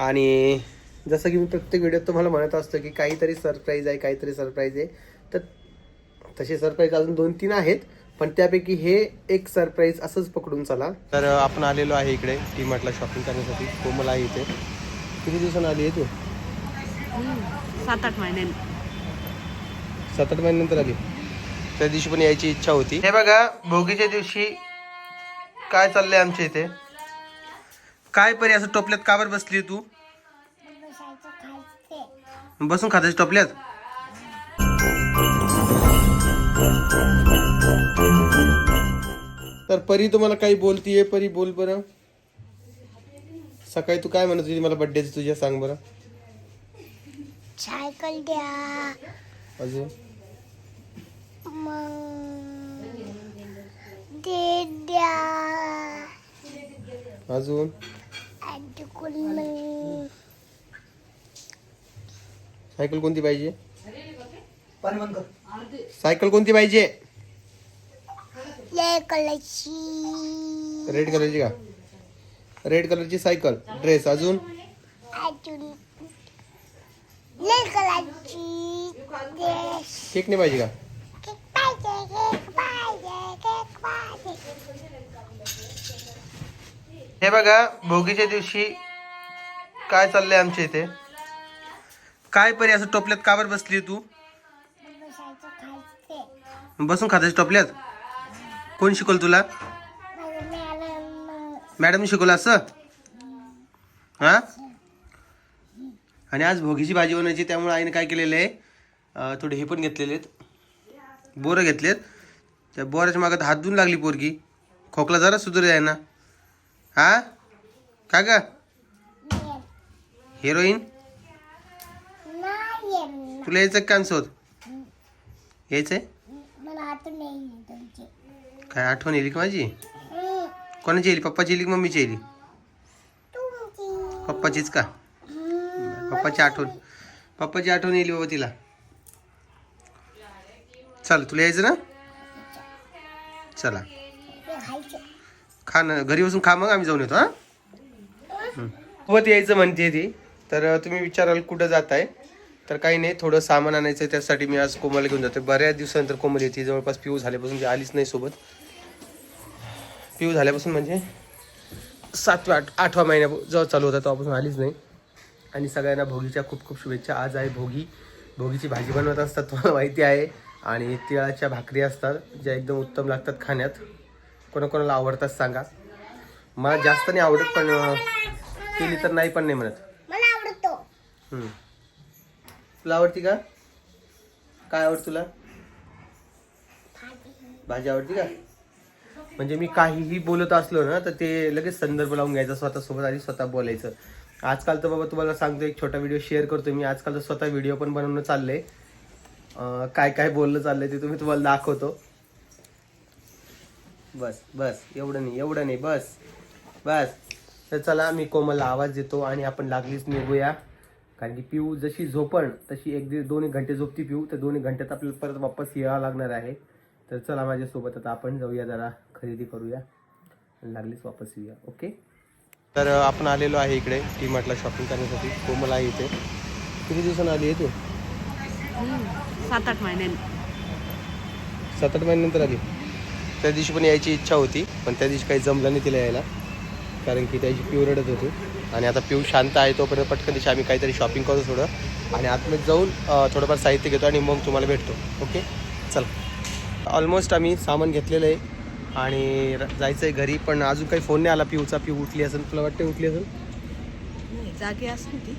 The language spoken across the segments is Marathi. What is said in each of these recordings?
आणि जसं की मी प्रत्येक व्हिडिओत तुम्हाला म्हणत असतो की काहीतरी सरप्राईज आहे काहीतरी सरप्राईज आहे. तर तसे सरप्राईज अजून दोन तीन आहेत पण त्यापैकी हे एक सरप्राईज असंच पकडून चला. तर आपण आलेलो आहे इकडे टी मार्टला शॉपिंग करण्यासाठी. कोमल आहे इथे. किती दिवसांनी आली आहे तू? सात आठ महिन्यांनी सात आठ महिन्यानंतर आली. त्या दिवशी पण यायची इच्छा होती. हे बघा भोगीच्या दिवशी काय चाललंय आमच्या इथे? काय परी असं टोपल्यात काबर बसली तू? बसून खात्याच्या टोपल्यात? तर परी तुम्हाला काही बोलतीये? परी बोल बरं. सकाळी तू काय म्हणत होती? मला बड्डेच तुझ्या सांग बरं. सायकल द्या. अजून? अजून? सायकल कोणती पाहिजे? सायकल कोणती पाहिजे? रेड कलरची का? रेड कलरची सायकल. ड्रेस अजून? केक नाही पाहिजे का? हे बघा भोगीच्या दिवशी काय चाललंय आमच्या इथे? काय परी असं टोपल्यात काबर बसली तू? बसून खात्याच्या टोपल्यात? कोण शिकवलं तुला? मॅडम शिकवलं असं? हा? आणि आज भोगीची भाजी बनवायची त्यामुळे आईने काय केलेलं आहे? थोडे हे पण घेतलेले आहेत. बोरं घेतलेत. त्या बोराच्या मागत हात धुवून लागली पोरगी. खोकला जरा सुधर आहे ना हा? का ग? हिरोईन. तुला यायचं का शोध? यायचंय? काय आठवण येईल का माझी? कोणाची येईल पप्पाची येईल की मम्मीची येईल पप्पाचीच का? पप्पाची आठवण. पप्पाची आठवण येईल बाबा तिला. चल तुला यायचं ना? चला. खा ना घरी बसून खा मग आम्ही जाऊन येतो हा? सोबत यायचं म्हणते ती. तर तुम्ही विचाराल कुठं जात आहे तर काही नाही थोडं सामान आणायचं आहे त्यासाठी मी आज कोमल घेऊन जातो बऱ्याच दिवसानंतर कोमल येते. जवळपास पिऊ झाल्यापासून ती आलीच नाही सोबत. पिऊ झाल्यापासून म्हणजे सातव्या आठ आठवा महिन्या जेव्हा चालू होता तेव्हापासून आलीच नाही. आणि सगळ्यांना भोगीच्या खूप खूप शुभेच्छा. आज आहे भोगी. भोगीची भाजी बनवत असतात तुम्हाला माहिती आहे. आणि तिळाच्या भाकरी असतात ज्या एकदम उत्तम लागतात खाण्यात. कोणाकोणाला आवडतात सांगा. मला जास्त नाही आवडत पण केली तर नाही पण नाही म्हणत. मला आवडतो. हम्म. तुला आवडती का? काय आवडत तुला? भाजी आवडती का? म्हणजे मी काहीही बोलत असलो ना तर ते लगेच संदर्भ लावून घ्यायचा स्वतःसोबत आणि स्वतः बोलायचं. आजकाल तर बाबा तुम्हाला सांगतो एक छोटा व्हिडिओ शेअर करतो मी. आजकाल तर स्वतः व्हिडिओ पण बनवणं चाललंय. अं, काय काय बोलणं चाललंय ते तुम्ही तुम्हाला दाखवतो. बस बस. एवढं नाही एवढं नाही. बस बस. तर चला मी कोमलला आवाज देतो आणि आपण लागलीच निघूया. कारण की पिऊ जशी झोपण तशी एक दीड दोन एक घंटे झोपती पिऊ. तर दोन एक घंट्यात आपल्याला परत वापस यावं लागणार आहे. तर चला माझ्यासोबत आता आपण जाऊया जरा खरेदी करूया. लागलीच वापस येऊया. ओके? तर आपण आलेलो आहे इकडे टी मार्टला शॉपिंग करण्यासाठी. कोमल आहे इथे. किती दिवसांनी आली आहे तू? सात आठ महिन्यांनी सात आठ महिन्यानंतर आली. त्या दिवशी पण यायची इच्छा होती पण त्या दिवशी काही जमलं नाही तिला यायला. कारण की त्याची पिऊ रडत होती. आणि आता पिऊ शांत आहे तोपर्यंत पटकन दिवशी आम्ही काहीतरी शॉपिंग करू थोडं. आणि आतमध्ये जाऊन थोडंफार साहित्य घेतो आणि मग तुम्हाला भेटतो. ओके? चल. ऑलमोस्ट आम्ही सामान घेतलेलं आहे. आणि जायचं आहे घरी पण अजून काही फोन नाही आला. पिऊचा पिऊ उठली असेल. तुला वाटते उठली असेल? जागी असेल ती.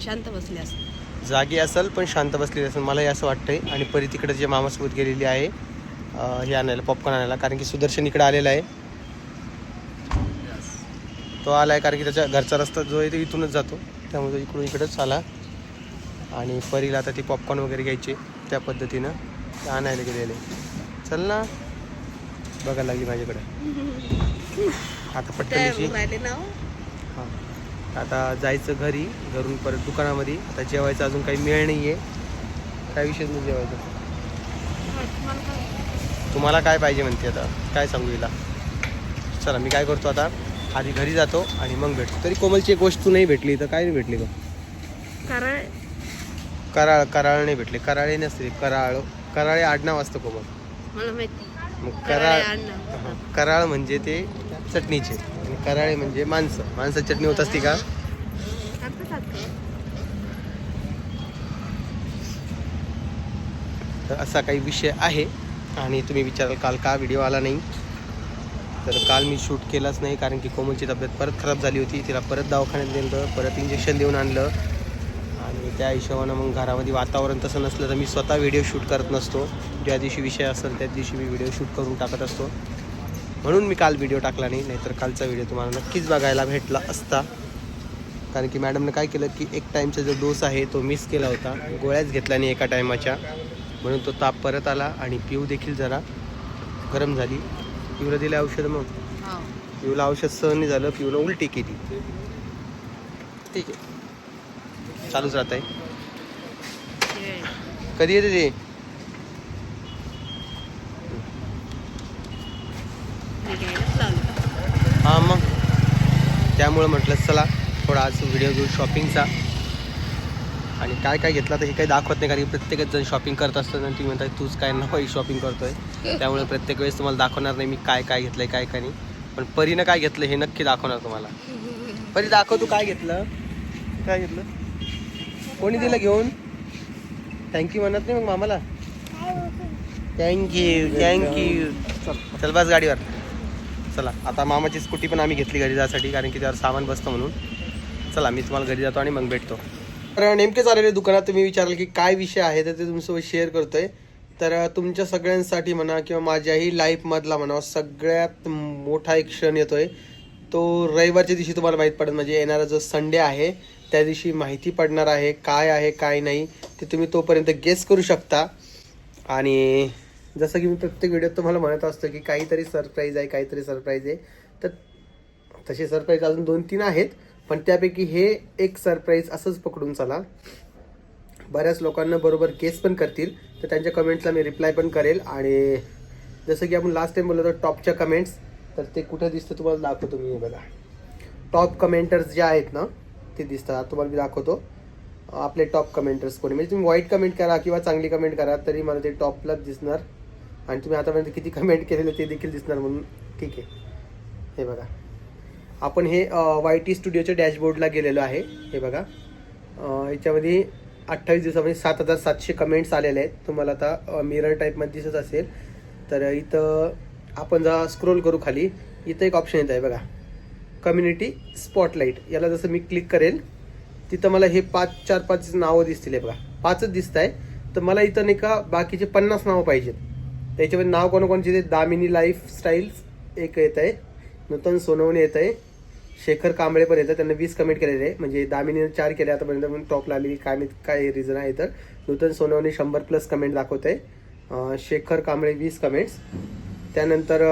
शांत बसली असेल. जागी असेल पण शांत बसलेली असेल. मलाही असं वाटतंय. आणि परी तिकडे जे मामासोबत गेलेली आहे हे आणायला पॉपकॉर्न आणायला. कारण की सुदर्शन इकडे आलेला आहे. तो आला आहे कारण की त्याच्या घरचा रस्ता जो आहे तो इथूनच जातो. त्यामुळे तो इकडून इकडेच आला. आणि परीला आता ती पॉपकॉर्न वगैरे घ्यायचे त्या पद्धतीनं. ते आणायला गेलेले. चल ना. बघायला लागली माझ्याकडे. आता पटकन हो. हां. आता जायचं घरी घरून परत दुकानामध्ये. आता जेवायचं अजून काही मिळ नाही आहे काय विषय नाही जेवायचं? तुम्हाला काय? पाहिजे म्हणते आता? काय सांगू हिला? चला मी काय करतो आता? आधी घरी जातो आणि मग भेटतो. तरी कोमलची एक वस्तू नाही भेटली तर काय नाही भेटली गं? कारण कराळ कराळ नाही भेटले. कराळे नसते कराळ कराळे आडनाव असतं कोमल. मला माहिती. मग कराळे कराळ. हा, म्हणजे ते चटणीचे. आणि कराळे म्हणजे माणसं. माणसं चटणी होत असती का? का? तर असा काही विषय आहे. आणि तुम्ही विचाराल काल का व्हिडिओ आला नाही? तर काल मी शूट केलाच नाही कारण की कोमलची तब्येत परत खराब झाली होती. तिला परत दवाखान्यात नेलं परत इंजेक्शन देऊन आणलं. आणि त्या हिशोबानं मग घरामध्ये वातावरण तसं नसलं तर मी स्वतः व्हिडिओ शूट करत नसतो. ज्या दिवशी विषय असेल त्या दिवशी मी व्हिडिओ शूट करून टाकत असतो. म्हणून मी काल व्हिडिओ टाकला नाही नाहीतर कालचा व्हिडिओ तुम्हाला नक्कीच बघायला भेटला असता. कारण की मॅडमनं काय केलं की एक टाईमचा जो डोस आहे तो मिस केला होता. गोळ्याच घेतला नाही एका टायमाच्या म्हणून तो ताप परत आला आणि पिऊ देखील जरा गरम झाली. पिऊला दिले औषध मग. पिऊला औषध सहन नाही झालं पिऊला उलटी केली. ठीक आहे. चालूच राहत आहे. कधी येते ते. हां मग. त्यामुळं म्हटलं चला थोडा आज व्हिडिओ घेऊ शॉपिंगचा आणि काय काय घेतलं तर हे काही दाखवत नाही कारण प्रत्येकच जण शॉपिंग करत असतात आणि तुम्ही म्हणताय तूच काय नको शॉपिंग करतोय. त्यामुळे प्रत्येक वेळेस तुम्हाला दाखवणार नाही मी काय काय घेतलंय काय काय नाही. पण परीनं काय घेतलं हे नक्की दाखवणार तुम्हाला. परी दाखव तू काय घेतलं? काय घेतलं? कोणी दिलं घेऊन? थँक्यू म्हणत नाही मग मामाला? थँक्यू थँक्यू चल बस गाडीवर. चला आता मामाची स्कूटी पण आम्ही घेतली घरी जायसाठी कारण की त्यावर सामान बसतं म्हणून. चला मी तुम्हाला घरी जातो आणि मग भेटतो. तर नेमकेच आलेले दुकानात तुम्ही विचारलं की काय विषय आहे तर ते तुमच्यासोबत शेअर करतोय. तर तुमच्या सगळ्यांसाठी म्हणा किंवा माझ्याही लाईफमधला म्हणा सगळ्यात मोठा एक क्षण येतोय. तो रविवारच्या दिवशी तुम्हाला माहीत पडेल म्हणजे येणारा जो संडे आहे त्या दिवशी माहिती पडणार आहे काय आहे काय नाही ते तुम्ही तोपर्यंत गेस करू शकता. आणि जसं की मी प्रत्येक व्हिडिओत तुम्हाला म्हणत असतो की काहीतरी सरप्राईज आहे काहीतरी सरप्राईज आहे. तर तसे सरप्राईज अजून दोन तीन आहेत. पण त्यापैकी हे एक सरप्राईज असंच पकडून चला. बऱ्याच लोकांना बरोबर गेस पण करतील तर त्यांच्या कमेंट्सला मी रिप्लाय पण करेल. आणि जसं की आपण लास्ट टाइम बोललो होतो टॉपच्या कमेंट्स तर ते कुठं दिसतं तुम्हाला दाखवतो मी हे बघा. टॉप कमेंटर्स जे आहेत ना ते दिसतात. तुम्हाला मी दाखवतो. आपले टॉप कमेंटर्स कोणी? म्हणजे तुम्ही वाईट कमेंट करा किंवा चांगली कमेंट करा तरी मला ते टॉपलाच दिसणार. आणि तुम्ही आतापर्यंत किती कमेंट केलेलं ते देखील दिसणार म्हणून. ठीक आहे. हे बघा. आपण हे वाय टी स्टुडिओच्या डॅशबोर्डला गेलेलो आहे. हे बघा. याच्यामध्ये अठ्ठावीस दिवसामध्ये सात हजार सातशे कमेंट्स आलेले आहेत. तुम्हाला आता मिरर टाईपमध्ये दिसत असेल. तर इथं आपण जेव्हा स्क्रोल करू खाली. इथं एक ऑप्शन येत आहे बघा. कम्युनिटी स्पॉटलाईट याला जसं मी क्लिक करेल तिथं मला हे पाच चार पाच नावं दिसतील हे बघा. पाचच दिसत आहे तर मला इथं नाही का बाकीचे पन्नास नावं पाहिजेत. त्याच्यामध्ये नाव कोणाकोणचे ते दामिनी लाईफस्टाईल्स एक येत आहे नूतन सोनवणे येत आहे शेखर कांबळे पण त्यांना वीस कमेंट केलेले आहे. म्हणजे दामिनीने चार केले आतापर्यंत म्हणून टॉपला आलेली काय काय रिझन आहे तर नूतन सोनवणे शंभर प्लस कमेंट दाखवत आहे शेखर कांबळे वीस कमेंट्स त्यानंतर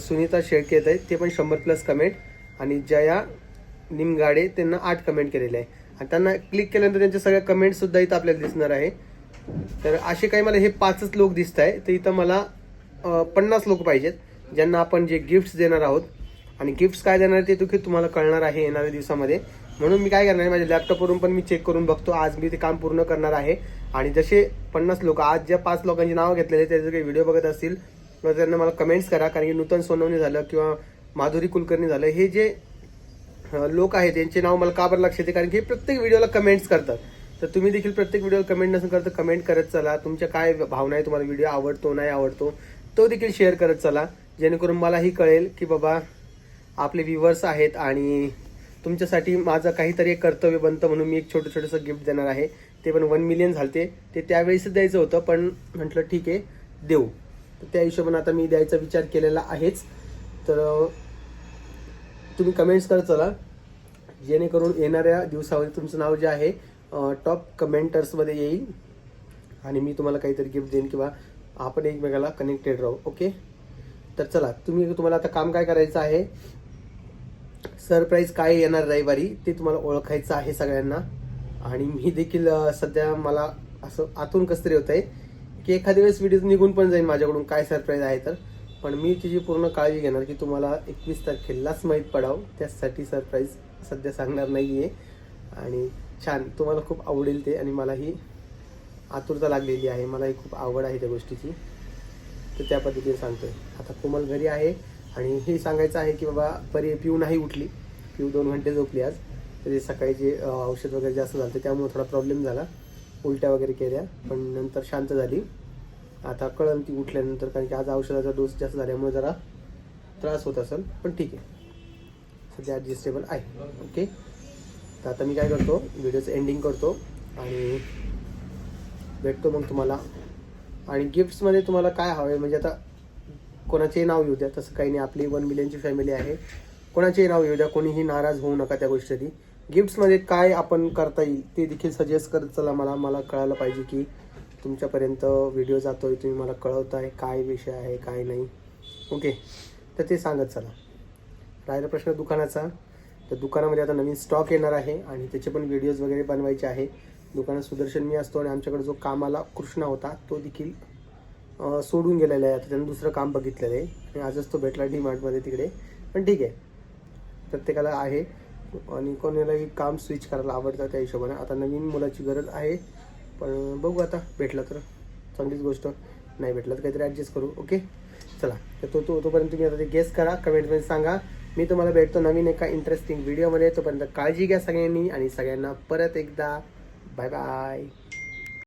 सुनीता शेळके येत आहेत. ते पण शंभर प्लस कमेंट आणि जया निमगाडे त्यांना आठ कमेंट केलेले आहे. आणि त्यांना क्लिक केल्यानंतर त्यांच्या सगळ्या कमेंटसुद्धा इथं आपल्याला दिसणार आहे. तर असे काही मला हे पाचच लोक दिसत आहे तर इथं मला पन्नास लोक पाहिजेत ज्यांना आपण जे गिफ्ट्स देणार आहोत आणि गिफ्ट्स काय देणार ते देखील तुम्हाला कळणार आहे येणाऱ्या दिवसामध्ये. म्हणून मी काय करणार आहे माझ्या लॅपटॉपवरून पण मी चेक करून बघतो. आज मी ते काम पूर्ण करणार आहे. आणि जसे पन्नास लोक आज ज्या पाच लोकांची नावं घेतलेले त्याचे काही व्हिडिओ बघत असतील तर त्यांना मला कमेंट्स करा. कारण की नूतन सोनवणे झालं किंवा माधुरी कुलकर्णी झालं हे जे लोक आहेत त्यांचे नाव मला का बरं लक्षात येते? कारण की हे प्रत्येक व्हिडिओला कमेंट्स करतात. तर तुम्ही देखील प्रत्येक व्हिडिओ कमेंट नसून करता कमेंट करत चला. तुमच्या काय भावना आहे तुम्हाला व्हिडिओ आवडतो नाही आवडतो तो देखील शेअर करत चला. जेणेकरून मलाही कळेल की बाबा आपले व्ह्युअर्स आहेत आणि तुमच्यासाठी माझं काहीतरी एक कर्तव्य बनतं म्हणून मी एक छोटं छोटंसं गिफ्ट देणार आहे. ते पण वन मिलियन झालते. ते त्यावेळेस द्यायचं होतं पण म्हटलं ठीक आहे देऊ. त्या हिशोबाने आता मी द्यायचा विचार केलेला आहेच. तर तुम्ही कमेंट्स करत चला. जेणेकरून येणाऱ्या दिवसामध्ये तुमचं नाव जे आहे टॉप कमेंटर्समध्ये येईल. आणि मी तुम्हाला काहीतरी गिफ्ट देईन किंवा आपण एकमेकाला कनेक्टेड राहू ओके तर चला तुम्ही तुम्हाला आता काम काय करायचं आहे? सरप्राईज काय येणार रविवारी ते तुम्हाला ओळखायचं आहे सगळ्यांना. आणि मी देखील सध्या मला असं आतून कसं तरी होत आहे की एखाद्या वेळेस व्हिडिओ निघून पण जाईल माझ्याकडून काय सरप्राईज आहे तर. पण मी तिची पूर्ण काळजी घेणार की तुम्हाला एकवीस तारखेलाच माहीत पडावं. त्यासाठी सरप्राईज सध्या सांगणार नाही आहे आणि छान तुम्हाला खूप आवडेल ते आणि मलाही आतुरता लागलेली आहे. मलाही खूप आवड आहे त्या गोष्टीची. तर त्या पद्धतीने सांगतोय. आता कोमल घरी आहे आणि हे सांगायचं आहे की बाबा परी पिऊ नाही उठली. पिऊ दोन घंटे झोपली आज. तरी सकाळी जे औषध वगैरे जास्त झालं त्यामुळे थोडा प्रॉब्लेम झाला. उलट्या वगैरे केल्या पण नंतर शांत झाली. आता कळन ती उठल्यानंतर कारण की आज औषधाचा डोस जास्त झाल्यामुळे जरा त्रास होत असेल पण ठीक आहे. सध्या ॲडजस्टेबल आहे. ओके तर आता मी काय करतो व्हिडिओचं एंडिंग करतो आणि भेटतो मग तुम्हाला. आणि गिफ्ट्समध्ये तुम्हाला काय हवं आहे म्हणजे आता कोणाचेही नाव येऊ द्या. तसं काही नाही. आपली वन मिलियनची फॅमिली आहे. कोणाचेही नाव येऊ द्या कोणीही नाराज होऊ नका त्या गोष्टीसाठी. गिफ्ट्समध्ये काय आपण करता येईल ते देखील सजेस्ट करत चला मला. मला कळायला पाहिजे की तुमच्यापर्यंत व्हिडिओ जातोय तुम्ही मला कळवताय काय विषय आहे काय नाही. ओके तर ते सांगत चला. राहिला प्रश्न दुकानाचा. तर दुकानामध्ये आता नवीन स्टॉक येणार आहे आणि त्याचे पण व्हिडिओज वगैरे बनवायचे आहे. दुकानात सुदर्शन मी असतो आणि आमच्याकडे जो कामाला कृष्णा होता तो देखील सोडून गेलेला आहे. आता त्यानं दुसरं काम बघितलेलं आहे. आणि आजच तो भेटला डी मार्टमध्ये तिकडे. पण ठीक आहे. प्रत्येकाला आहे. आणि कोणालाही काम स्विच करायला आवडतं त्या हिशोबाने. आता नवीन मुलाची गरज आहे. पण बघू आता. भेटलं तर. चांगलीच गोष्ट. नाही भेटलं तर काहीतरी ॲडजस्ट करू. ओके चला. तर तो तो तोपर्यंत तुम्ही आता ते गेस करा. कमेंटमध्ये सांगा. मी तुम्हाला भेटतो नवीन एका इंटरेस्टिंग व्हिडिओमध्ये तोपर्यंत काळजी घ्या सगळ्यांनी. आणि सगळ्यांना परत एकदा. Bye bye